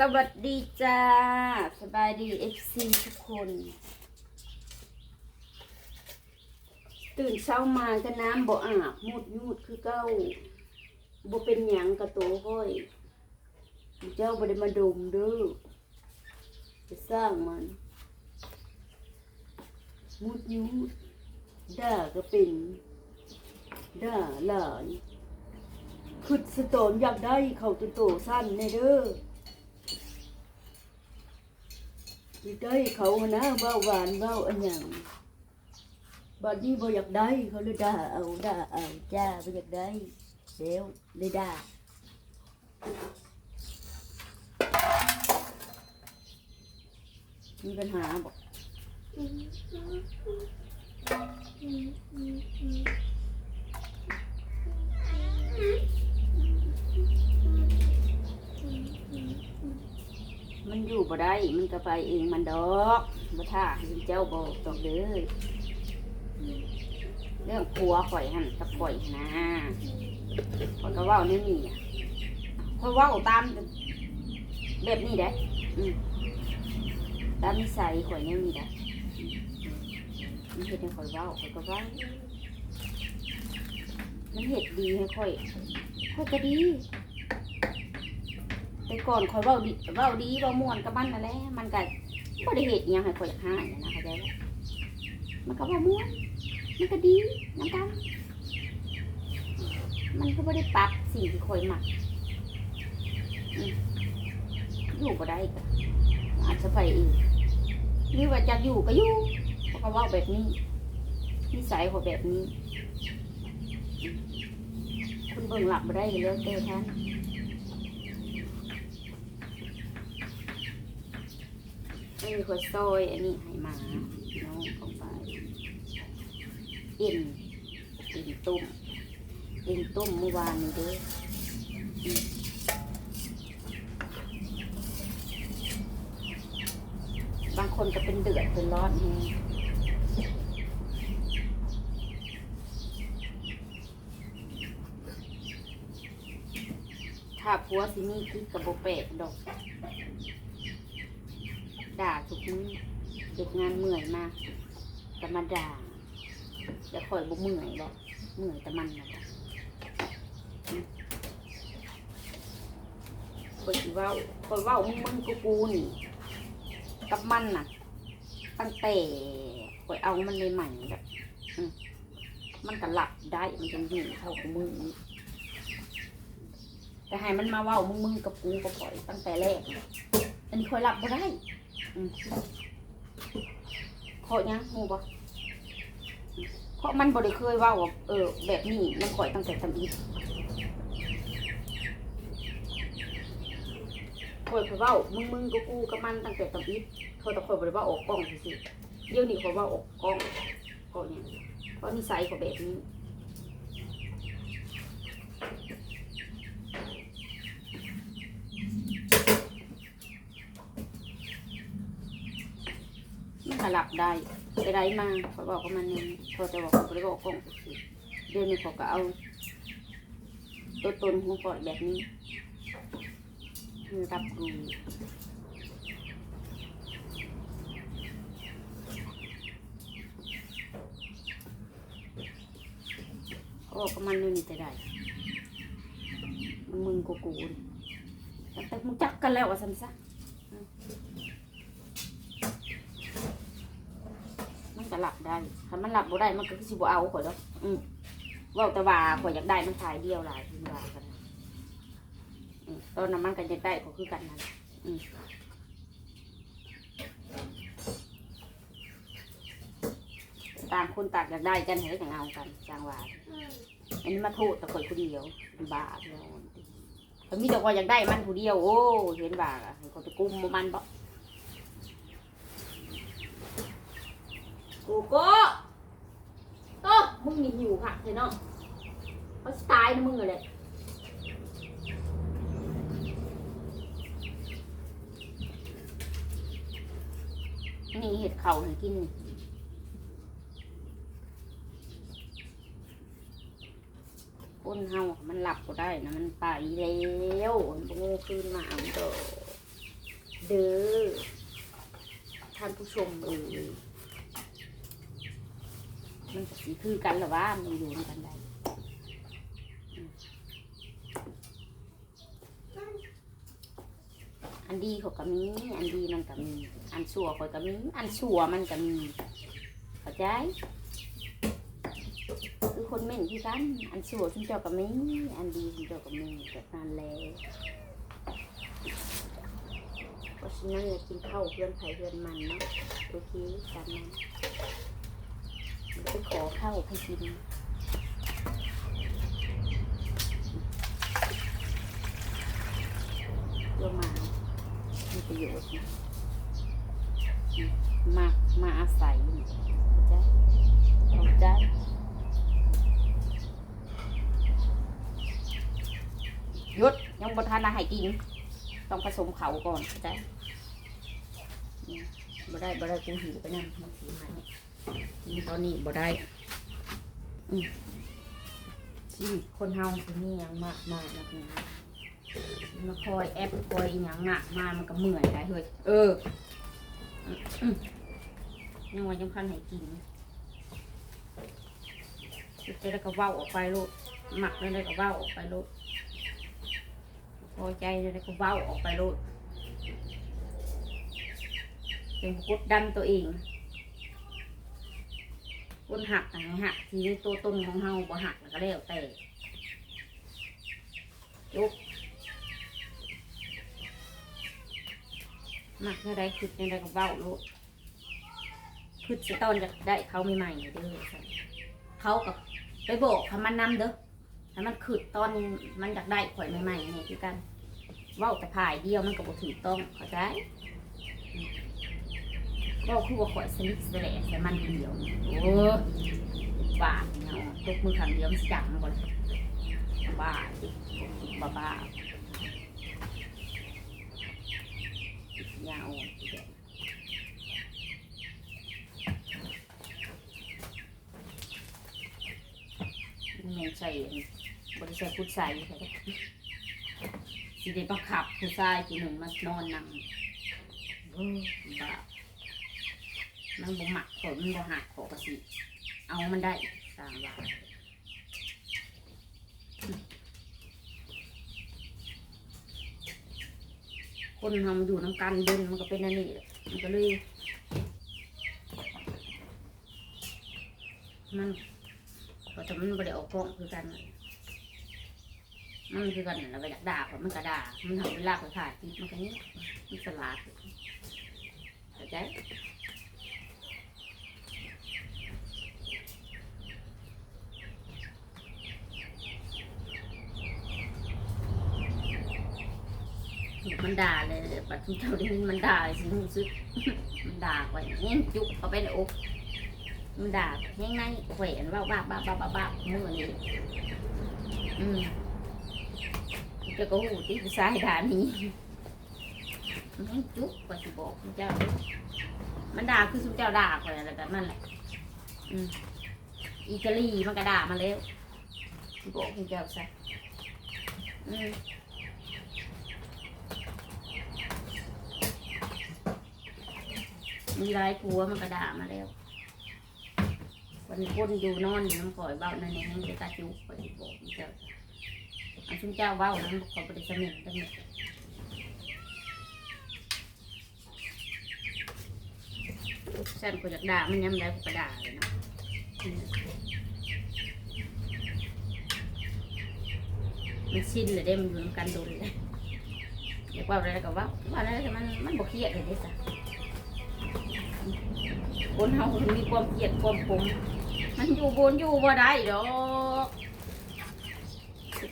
สวัสดีจ้า สบายดีเอฟซีทุกคน ตื่นเช้ามาก็น้ำบ่อาบมุดยูดคือเก้าบ่เป็นหยังกระโตห้อยเจ้าบ่ได้มาดมเด้อจะสร้างมันมุดยูดด่าก็เป็นด่าหลานขึ้นสตอนอยากได้เขาตัวโตสั้นแน่เด้อ อยากได้เขาหนะเบ้าหวานเบ้าอันหยังบัดนี้บ่อยากได้เขาเลยด่าเอาด่าเอาจ้าบ่อยากได้เดี๋ยวเลยด่ามีปัญหาบอกน อยู่บ่ได้ มันก็ไปเองมันดอกบ่ท่าเจ้าบอกดอกเด้อเรื่องผัวข่อยหั่นกับข่อยนะข่อยก็ว้าแนี่นี่อะข่อยว้าตามแบบนี้เด้ตามนิสัยข่อยแนี่ยนี่เด้มันเฮ็ดให้ข่อยว้าข่อยก็ว้ามันเฮ็ดดีให้ข่อยข่อยก็ดี แต่ก่อนข่อยเว้าดีเว้าดีเว้าม่วนกับมันนั่นแหละมันก็บ่ได้เฮ็ดอิหยังให้ข่อยอยากหายนะเข้าใจบ่มันก็เว้าม่วนมันก็ดีน้ำกันมันก็บ่ได้ปรับสิ่งที่ข่อยมักอืมอยู่บ่ได้ก็อาจจะไปเองหรือว่าจะอยู่ก็อยู่เพราะเขาเว้าแบบนี้นิสัยเขาแบบนี้ คุณเบิ่งหลักบ่ได้ก็แล้วแต่ท่าน ไม่มีคนซอยอันนี้ให้มาน้องของไปเอ็นเอ็นต้มเอ็นต้มเมื่อวานนี้เด้ออบางคนก็เป็นเดือดเป็นร้อนแฮงถ้าผัวสิมีคิดกับโบแปลกดอก ด่าทุกมื้อเด็กงานเมื่อยมากแต่มาด่าจะคอยบ่เมื่อยบอกเมื่อยแต่มันนะจ๊ะคอยว่าคอยว่ามึงมึงกูกูนี่กับมันน่ะ ตั้งแต่คอยเอามันใหม่ๆแบบมันก็หลับได้มันจะอยู่เท่ากับมือนี้แต่ให้มันมาว่ามึงมึงกับกูก็ปล่อยตั้งแต่แรกอันนี้คอยหลับบ่ได้ เพราะยังหมูบ่เพราะมันบ่ได้เคยเว่าว่าเออ แบบนี้มันข่อยตั้งแต่ทำอีกข่อยเคยเว้ามึงมึงกูกูกับมันตั้งแต่ทำอีกเขาแต่ข่อยบ่ได้ว่าออกกล้องซื่อๆเดี๋ยวนี้ข่อยว่าออกกล้องเพราะหยังเพราะนิสัยข่อยแบบนี้ มันก็หลับได้ไปได้มาเขาบอกว่ามันนึงพอจะบอกเขาไม่ได้บอกกล้องสิเดือนนี้เขาก็เอาตัวตนของก่อนแบบนี้คือรับรู้เขาบอกว่ามันนู่นนี่จะได้มึงมึงกูกูนี่แต่มึงจักกันแล้วว่าสันซะ มันก็หลับได้ถ้ามันหลับบ่ได้มันก็คือสิบ่เอาข่อยดอกอืมเว่าแต่ว่าข่อยอยากได้มันขายเดียวหลายที่ว่ากันนะอืมตอนนั้นมันก็อยากได้ก็คือกันนั่นอืมต่างคนต่างอยากได้กันให้กันเอากันจางว่าอันนี้มาโทษแต่ข่อยผู้เดียวเป็นบาเดียวแต่มีแต่ข่อยอยากได้มันผู้เดียวโอ้เห็นบ้าอะให้ข่อยไปกุมมันบ่ โกโก้โตมึงนี่หิวค่ะเห็นเนาะเขาสไตล์นะมึงเลย นี่เห็ดเข่าให้กินนี่คนเฮา มันหลับก็ได้นะ มันไปแล้วมันโง่ขึ้นมาเอาเด้อเด้อท่านผู้ชมเอ่ย มันสีคือกันหรือว่ามันอยู่ในกันได้อันดีเขาก็มีอันดีมันก็มี อันชั่วเขาก็มี อันชั่วมันก็มีเข้าใจคือคนเม่นที่กัน อันชั่วชุมเจ้าก็มีอันดีชุมเจ้าก็มีแบบนั้นแหละเพราะฉะนั้นอย่ากินข้าวเพื่อนไผ่เพื่อนมันเนาะโอเคตามนั้นเดี๋ยว ไปขอข้าวให้กินเพื่อมามีประโยชน์นะมา มาอาศัยนี่เข้าจเข้าใจหยุดยังบทานอาหารกิน ต้องผสมเขาก่อนเข้าใจอืมบ่ได้บ่ได้กูหิวไปนั่งมาสีใหม่ ตอนนี้บ่ได้อืมชีวิตคนเฮาสิมีหยังมากมายนะพี่นะมาคอยแอปคอยอีหยังมากมามันก็เหมื่อยได้เฮ้ยเออยังว่ายังพันให้กินจะได้ก็เว้าออกไปลูกหมักได้ก็เว้าออกไปลูกพอใจเลยก็เว้าออกไปโลดเป็นกดดันตัวเอง คนหักอะไงหักทีนี้ตัวต้นของเฮาบ่หักแล้วก็แล้วแต่ยกมักอะไรคือยังไงก็เว้าโลดคือสิตอนจะได้เขาใหม่ๆเด้อเขากับไปโบกคำมันนำเด้อถ้ามันขึ้นตอนมันอยากได้ข่อยใหม่ๆนี่คือกันเว้าแต่ผายเดียวมันก็บ่ถูกต้องเข้าใจ เว้าคือว่าข่อยสนิทสแหละแต่มันเดียว โอ้บ้าเนาะตกมือขังเดียวมันจังบ่เลยบ้าบ้าบ้าๆยาวอีกแล้วแม่นใส่บริษัทผู้ชายใช่สิได้บังคับผู้ชายที่หนึ่งมานอนนั่งบ้า มันบ่หมักขอมันบ่หักขอกระสิ เอามันได้สามบาทคนทำอยู่น้ำกันเดินมันก็เป็นอันนี้มันก็เลยมันก็จะมันบ่ได้ออกกล้องคือกัน มันคือกันนั่นแหละไปดักด่าเพรามันก็ด่ามันทำเวลาไปถ่ายคลิปมันก็นี้มันสลัดเข้าใจ มันด่าเลยปัจจุบันนี้มันด่าเลยสิรู้สึกมันด่าไปเงี้ยจุกเอาไปในอกมันด่าแง่ายๆแขวนว่าบ้าบ้าบ้าบ้าบ้ามือนี้อืมจะก็หูที่ผู้ชายด่านี้มันจุกกว่าสิบอกคุณเจ้า มันด่าคือสุเจ้าด่าคนอะไรแบบนั่นแหละอืมอิตาลีมันก็ด่ามาแล้วสิบอกคุณเจ้าซะอืม มีหลายผัวมันก็ด่ามาแล้ววันคนอยู่นอนอยู่น้ำก่อยเบ้านั่นเองจะตาจุกไปบอกคุณเจ้าอันชุมเจ้าเว้านั้นเขาบริสมิทตั้งแต่ฉันก็อยากด่ามันย้ำได้ก็ด่าเลยนะมันชินเลยเด้มันอยู่นำกันโดนเลยอยากว่าอะไรก็ว่าว่าอะไรแต่มันมันบ่เครียดเลยเด้จ้ะ คนเฮามันมีความเครียดความปมมันอยู่บนอยู่บ่ได้ดอก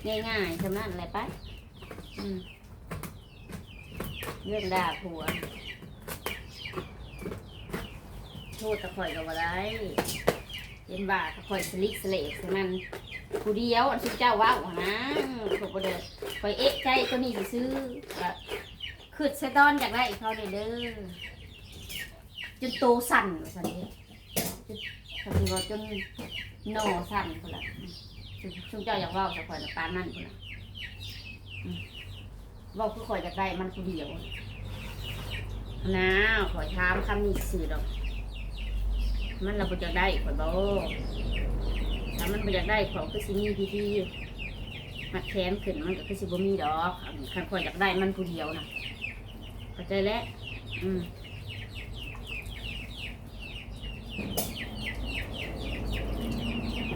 ง่ายๆทำนั้นอะไรไปเรื่องด่าผัวโทษตะข่อยกับอะไรเห็นบ่าตะข่อยสลิกสเลกมันผู้เดียวอันชุดเจ้าว่าวนะถูกประเดี๋ยวข่อยเอ๊ะใจตัวนี้สิซื้อขึ้นเซตอนจากได้เขาเด้อเด้อ นโตสั่นว่าสั่นเด้จนสิว่าจนหนอสั่นคนละชุมเจ้าอยากเว่าจะคอยปานนั่นพุ่นน่ะเว่าคือคอยจะได้มันผู้เดียวนะขอยถามคำนี้สื่อดอก มันเราบ่อยากได้ขอยบ่ถ้ามันบ่อยากได้ขอยคือสิมีพี่ที่มัดแขนขึ้นมันก็คือสิบ่มีดอกคันข่อยอยากได้มันผู้เดียวนะเข้าใจแล้วอืม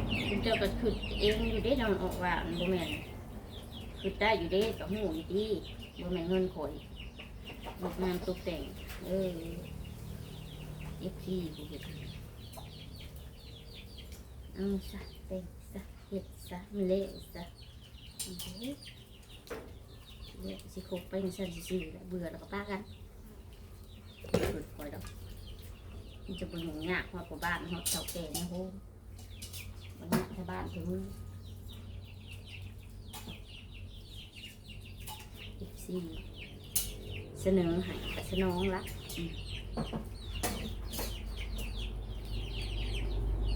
คุณ เจ้าก็คือเองอยู่เด้นอนออกว่าบ่แม่นคือได้อยู่เด้กับหูอยู่ดีบ่แม่นเงินข่อยงดงานตกแต่ง เออเอฟซีผู้เฮ็ดเอาซะแต่งซะเฮ็ดซะมันเละซะเอาเด้เละสิคบไปจังซั่นซื่อๆแหละเบื่อแล้วก็ป้ากันเปิดคอยดอกมันจะบ่ยุ่งายากฮอดบ่บ้านฮอดเฒ่าแก่ในโวันนี้ชาวบ้านถึงสิบสี่เสนอหายกับสนองละ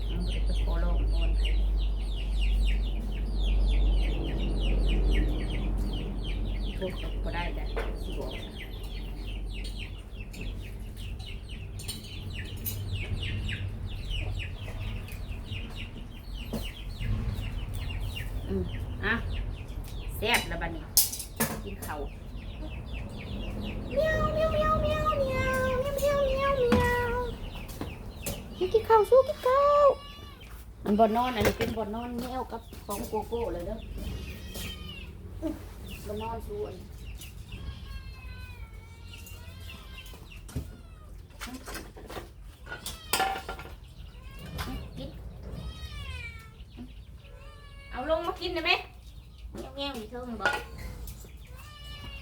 เอาไปไปโคลกโอนไปพวกก็ได้แต่สิบอก กินข้าวสู้กินข้าวอันบนนอนอันนี้เป็นบนนอนแมวกับของโกโก้เลยเด้อบนนอนสู้อันกินเอาลงมากินได้ไหมเงี้ยวเงี้ยวอยู่เทิงบอก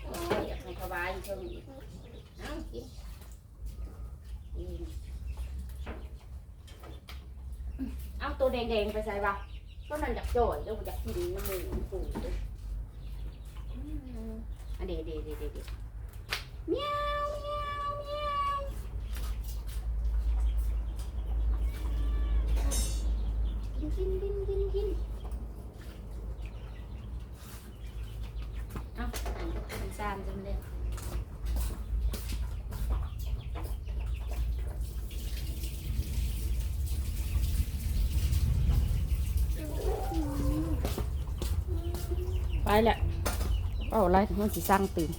โอ้ยอยากให้สบายอยู่เพิ่มอีกเอากินกินเอาตัวแดงๆไปใส่บ่ะก็นั่นอยากจ่อยแล้วอยากกินน้ำมือน้ำปูด้วยอืมอันเดี๋ยวเดี๋ยวเดี๋ยวเดี๋ยวเมียวเมียวเมียวกินกินกินกินกินเอาอันอันซามจังเลย ไปแหละเอาอะไรมันสิสร้างตื่น